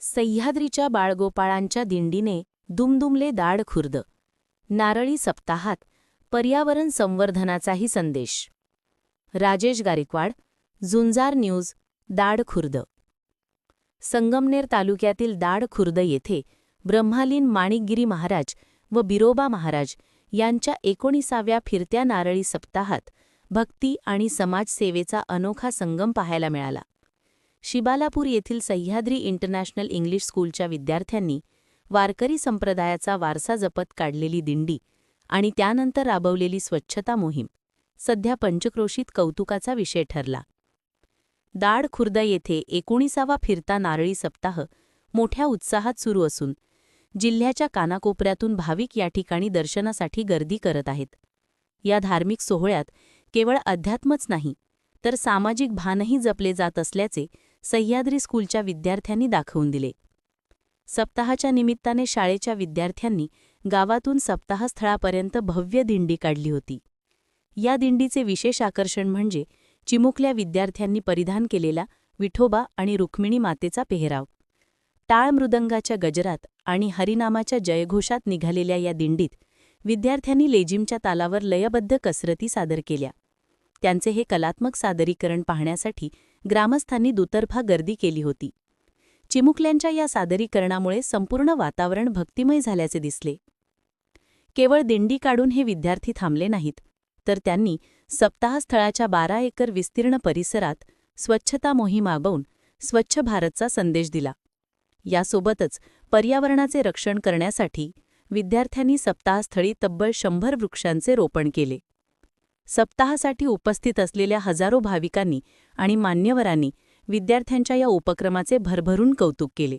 सह्याद्रीच्या बाळगोपाळांच्या दिंडीने दुमदुमले दाढ खुर्द. नारळी सप्ताहात पर्यावरण संवर्धनाचाही संदेश. राजेश गारिकवाड झुंजार न्यूज दाढ खुर्द. संगमनेर तालुक्यातील दाढ खुर्द येथे ब्रह्मालीन माणिकगिरी महाराज व बिरोबा महाराज यांच्या एकोणीसाव्या फिरत्या नारळी सप्ताहात भक्ती आणि समाजसेवेचा अनोखा संगम पाहायला मिळाला. शिबालापूर येथील सह्याद्री इंटरनॅशनल इंग्लिश स्कूलच्या विद्यार्थ्यांनी वारकरी संप्रदायाचा वारसा जपत काढलेली दिंडी आणि त्यानंतर राबवलेली स्वच्छता मोहीम सध्या पंचक्रोशीत कौतुकाचा विषय ठरला. दाड खुर्द येथे एकोणीसावा फिरता नारळी सप्ताह मोठ्या उत्साहात सुरू असून जिल्ह्याच्या कानाकोपऱ्यातून भाविक या ठिकाणी दर्शनासाठी गर्दी करत आहेत. या धार्मिक सोहळ्यात केवळ अध्यात्मच नाही तर सामाजिक भानही जपले जात असल्याचे सह्याद्री स्कूलच्या विद्यार्थ्यांनी दाखवून दिले. सप्ताहाच्या निमित्ताने शाळेच्या विद्यार्थ्यांनी गावातून सप्ताहस्थळापर्यंत भव्य दिंडी काढली होती. या दिंडीचे विशेष आकर्षण म्हणजे चिमुकल्या विद्यार्थ्यांनी परिधान केलेला विठोबा आणि रुक्मिणी मातेचा पेहराव. टाळ मृदंगाच्या गजरात आणि हरिनामाच्या जयघोषात निघालेल्या या दिंडीत विद्यार्थ्यांनी लेजिमच्या तालावर लयबद्ध कसरती सादर केल्या. त्यांचे हे कलात्मक सादरीकरण पाहण्यासाठी ग्रामस्थांनी दुतर्फा गर्दी केली होती. चिमुकल्यांच्या या सादरीकरणामुळे संपूर्ण वातावरण भक्तिमय झाल्याचे दिसले. केवळ दिंडी काढून हे विद्यार्थी थांबले नाहीत तर त्यांनी सप्ताहस्थळाच्या बारा एकर विस्तीर्ण परिसरात स्वच्छता मोहीम आबवून स्वच्छ भारतचा संदेश दिला. यासोबतच पर्यावरणाचे रक्षण करण्यासाठी विद्यार्थ्यांनी सप्ताहस्थळी तब्बल शंभर वृक्षांचे रोपण केले. सप्ताहासाठी उपस्थित असलेल्या हजारो भाविकांनी आणि मान्यवरांनी विद्यार्थ्यांच्या या उपक्रमाचे भरभरून कौतुक केले.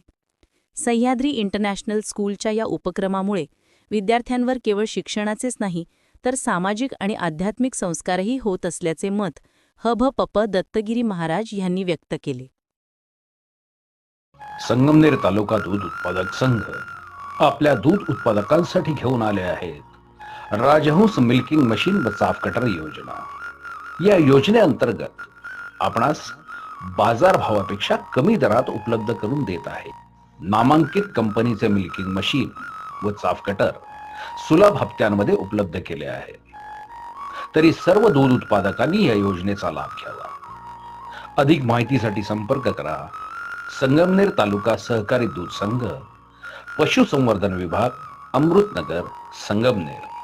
सह्याद्री इंटरनॅशनल स्कूलच्या या उपक्रमामुळे विद्यार्थ्यांवर केवळ शिक्षणाचेच नाही तर सामाजिक आणि आध्यात्मिक संस्कारही होत असल्याचे मत हभ पप दत्तगिरी महाराज यांनी व्यक्त केले. संगमनेर तालुका दूध उत्पादक संघ आपल्या दूध उत्पादकांसाठी घेऊन आले आहेत. राजहंस मिल्किंग मशीन व चाफ कटर योजना. या योजनेअंतर्गत आपणास बाजार भावापेक्षा कमी दरात उपलब्ध करून देत आहे. नामांकित कंपनीचे मिल्किंग मशीन व चाफ कटर सुलभ हप्त्यांमध्ये उपलब्ध केले आहे. तरी सर्व दूध उत्पादकांनी या योजनेचा लाभ घ्यावा. अधिक माहितीसाठी संपर्क करा. संगमनेर तालुका सहकारी दूध संघ पशुसंवर्धन विभाग अमृतनगर संगमनेर.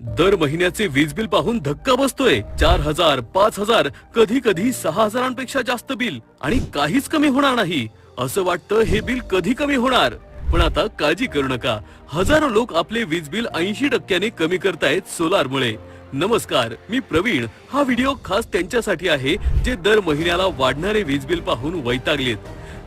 दर महिन्याचे वीज बिल पाहून धक्का बसतोय. चार हजार पाच हजार कधी कधी सहा हजारांपेक्षा जास्त बिल आणि काहीच कमी होणार नाही. असं वाटतं हे बिल कधी कमी होणार. पण आता काळजी करू नका. हजारो लोक आपले वीज बिल ऐंशी टक्क्याने कमी करतायत सोलार मुळे नमस्कार मी प्रवीण. हा व्हिडिओ खास त्यांच्यासाठी आहे जे दर महिन्याला वाढणारे वीज बिल पाहून वैतागलेत.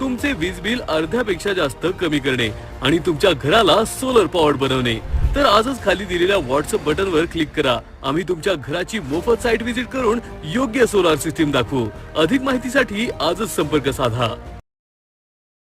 तुमचे वीज बिल अर्ध्यापेक्षा जास्त कमी करणे आणि तुमच्या घराला सोलर पॉवर बनवणे. तर आजच खाली दिलेल्या व्हॉट्सअप बटनवर क्लिक करा. आम्ही तुमच्या घराची मोफत साईट व्हिजिट करून योग्य सोलार सिस्टीम दाखवू. अधिक माहितीसाठी आजच संपर्क साधा.